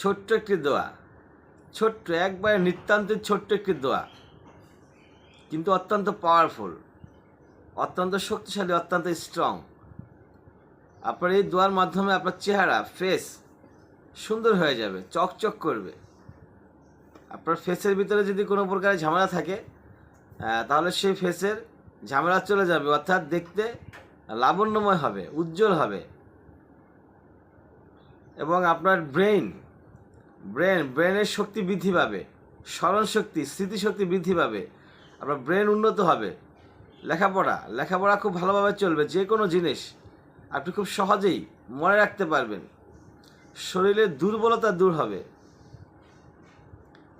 ছোট্ট একটি দোয়া। ছোট্ট, একবারে নিতান্ত ছোট্ট একটি দোয়া। কিন্তু অত্যন্ত পাওয়ারফুল অত্যন্ত শক্তিশালী, অত্যন্ত স্ট্রং আপনার এই দোয়ার মাধ্যমে আপনার চেহারা ফেস সুন্দর হয়ে যাবে, চকচক করবে। আপনার ফেসের ভিতরে যদি কোনো প্রকারের ঝামেলা থাকে তাহলে সেই ফেসের ঝামেলা চলে যাবে, অর্থাৎ দেখতে লাবণ্যময় হবে, উজ্জ্বল হবে। এবং আপনার ব্রেন ব্রেন ব্রেনের শক্তি বৃদ্ধি পাবে, স্মরণ শক্তি, স্মৃতিশক্তি বৃদ্ধি পাবে, আপনার ব্রেন উন্নত হবে। লেখাপড়া লেখাপড়া খুব ভালোভাবে চলবে, যে কোনো জিনিস আপনি খুব সহজেই মনে রাখতে পারবেন। শরীরের দুর্বলতা দূর হবে।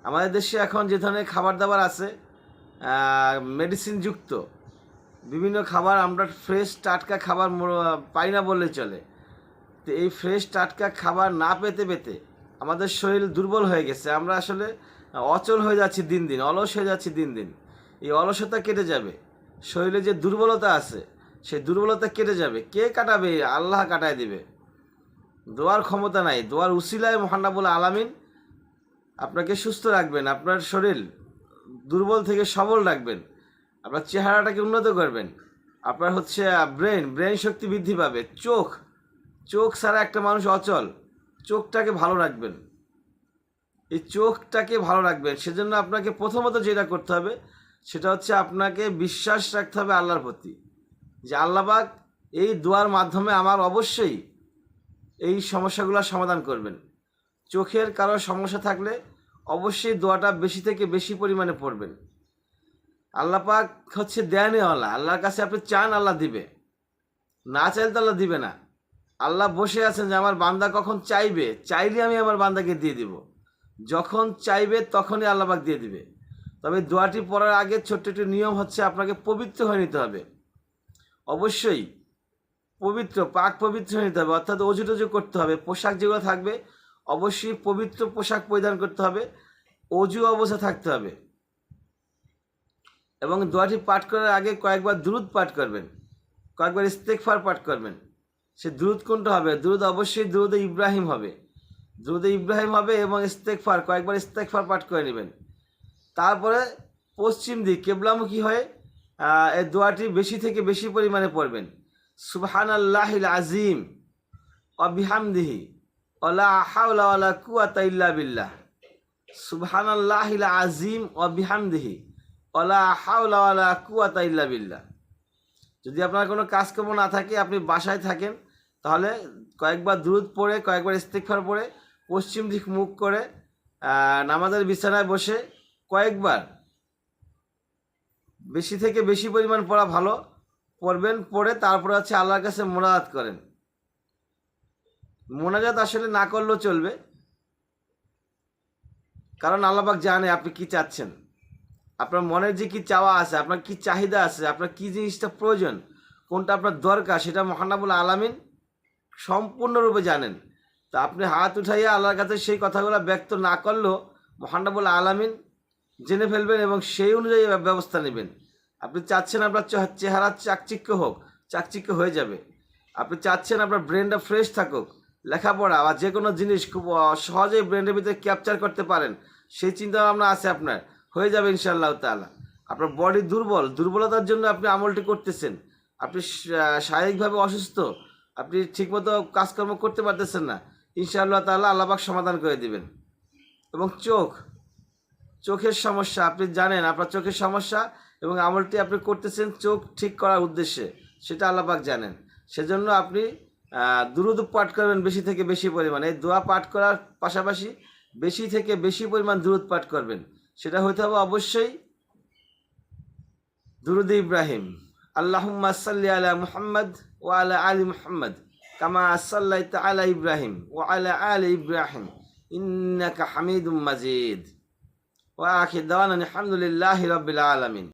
আমাদের দেশে এখন যে ধরনের খাবার দাবার আছে মেডিসিন যুক্ত, বিভিন্ন খাবার আমরা ফ্রেশ টাটকা খাবার পাই না বললে চলে। তো এই ফ্রেশ টাটকা খাবার না পেতে পেতে আমাদের শরীর দুর্বল হয়ে গেছে, আমরা আসলে অচল হয়ে যাচ্ছি দিন দিন, অলস হয়ে যাচ্ছি দিন দিন। এই অলসতা কেটে যাবে। শরীরে যে দুর্বলতা আছে, সেই দুর্বলতা কেটে যাবে। কে কাটাবে? আল্লাহ কাটায় দিবে। দোয়ার ক্ষমতা নাই, দোয়ার উসিলায় মহানাবুল আলামিন আপনাকে সুস্থ রাখবেন, আপনার শরীর দুর্বল থেকে সবল রাখবেন, আপনার চেহারাটাকে উন্নত করবেন, আপনার হচ্ছে ব্রেন ব্রেন শক্তি বৃদ্ধি পাবে। চোখ চোখ ছাড়া একটা মানুষ অচল। চোখটাকে ভালো রাখবেন। এই চোখটাকে ভালো রাখবেন। সেজন্য আপনাকে প্রথমত যেটা করতে হবে, সেটা হচ্ছে আপনাকে বিশ্বাস রাখতে হবে আল্লাহর প্রতি। যে আল্লাহবাক এই দোয়ার মাধ্যমে আমার অবশ্যই এই সমস্যাগুলোর সমাধান করবেন। চোখের কারও সমস্যা থাকলে অবশ্যই দোয়াটা বেশি থেকে বেশি পরিমাণে পড়বেন। আল্লাহ পাক হচ্ছে দেয়ানেওয়ালা। আল্লাহর কাছে আপনি চান আল্লাহ দিবে। না চাইলে তো আল্লাহ দিবে না। আল্লাহ বসে আছেন যে আমার বান্দা কখন চাইবে, চাইলে আমি আমার বান্দাকে দিয়ে দিব। যখন চাইবে তখনই আল্লাহ পাক দিয়ে দিবে। তবে দোয়াটি পড়ার আগে ছোট্ট একটি নিয়ম হচ্ছে আপনাকে পবিত্র হয়ে নিতে হবে। অবশ্যই পবিত্র, পাক পবিত্র হয়ে নিতে হবে, অর্থাৎ অজু টজু করতে হবে, পোশাক যেগুলো থাকবে অবশ্যই পবিত্র পোশাক পরিধান করতে হবে, অজু অবস্থা থাকতে হবে। এবং দোয়াটি পাঠ করার আগে কয়েকবার দ্রুত পাঠ করবেন, কয়েকবার ইস্তেকফার পাঠ করবেন। সে দ্রুত কোনটা হবে? দ্রুত অবশ্যই দ্রুত ইব্রাহিম হবে। দ্রুত ইব্রাহিম হবে এবং ইস্তেকফার কয়েকবার ইস্তেকফার পাঠ করে নেবেন। তারপরে পশ্চিম দিক, কেবলামুখী হয়ে এই দোয়াটি বেশি থেকে বেশি পরিমাণে পড়বেন। সুবহান আল্লাহিল আজিম অবিহামদিহি ওলা হাওলা ওয়ালা কুয়াতা বিল্লাহ। সুবহান আল্লাহিল আজিম অবিহামদিহি ওলা হাওলা ওয়ালা কুয়াতা বিল্লাহ। যদি আপনার কোনো কাজকর্ম না থাকে, আপনি বাসায় থাকেন, তাহলে কয়েকবার দ্রুত পড়ে, কয়েকবার ইস্তেকফার পড়ে, পশ্চিম দিক মুখ করে নামাজের বিছানায় বসে কয়েকবার বেশি থেকে বেশি পরিমাণ পড়া ভালো, পড়বেন, পড়ে তারপরে হচ্ছে আল্লাহর কাছে মোনাজাত করেন। মোনাজাত আসলে না করলেও চলবে। কারণ আল্লাহবাক জানে আপনি কি চাচ্ছেন। আপনার মনের যে কি চাওয়া আছে, আপনার কি চাহিদা আছে, আপনার কি জিনিসটা প্রয়োজন, কোনটা আপনার দরকার, সেটা মহানাবুল আলামিন সম্পূর্ণরূপে জানেন। তা আপনি হাত উঠাইয়া আল্লাহর কাছে সেই কথাগুলো ব্যক্ত না করলেও মহানাবুল আলামিন জেনে ফেলবেন এবং সেই অনুযায়ী ব্যবস্থা নেবেন। আপনি চাচ্ছেন আপনার চেহারা চাকচিক্য হোক, চাকচিক্য হয়ে যাবে। আপনি চাচ্ছেন আপনার ব্রেনটা ফ্রেশ থাকুক, লেখাপড়া বা যে কোনো জিনিস খুব সহজেই ব্রেনের ভিতরে ক্যাপচার করতে পারেন, সেই চিন্তা ভাবনা আছে আপনার। হয়ে যাবে ইনশাআল্লাহ তাআলা। আপনার বডি দুর্বল, দুর্বলতার জন্য আপনি আমলটি করতেছেন। আপনি শারীরিকভাবে অসুস্থ, আপনি ঠিকমতো কাজকর্ম করতে পারতেছেন না, ইনশাআল্লাহ তাআলা আল্লাহবাক সমাধান করে দিবেন। এবং চোখ, চোখের সমস্যা, আপনি জানেন আপনার চোখের সমস্যা এবং আমলটি আপনি করতেছেন চোখ ঠিক করার উদ্দেশ্যে, সেটা আল্লাপাক জানেন। সেজন্য আপনি দুরুদ পাঠ করবেন বেশি থেকে বেশি পরিমাণে। এই দোয়া পাঠ করার পাশাপাশি বেশি থেকে বেশি পরিমাণ দুরুদ পাঠ করবেন। সেটা হইতে হবে অবশ্যই দুরুদ ইব্রাহিম। আল্লাহুম্মা সাল্লি আলা মুহাম্মদ ও আলা আলী মুহাম্মদ কামা সাল্লাইতা আলা ইব্রাহিম ও আলা আলী ইব্রাহিম। ইন্নাকা হামিদুম মাজিদ। ওয়া আখির দাওয়ানা আলহামদুলিল্লাহি রাব্বিল আলামিন।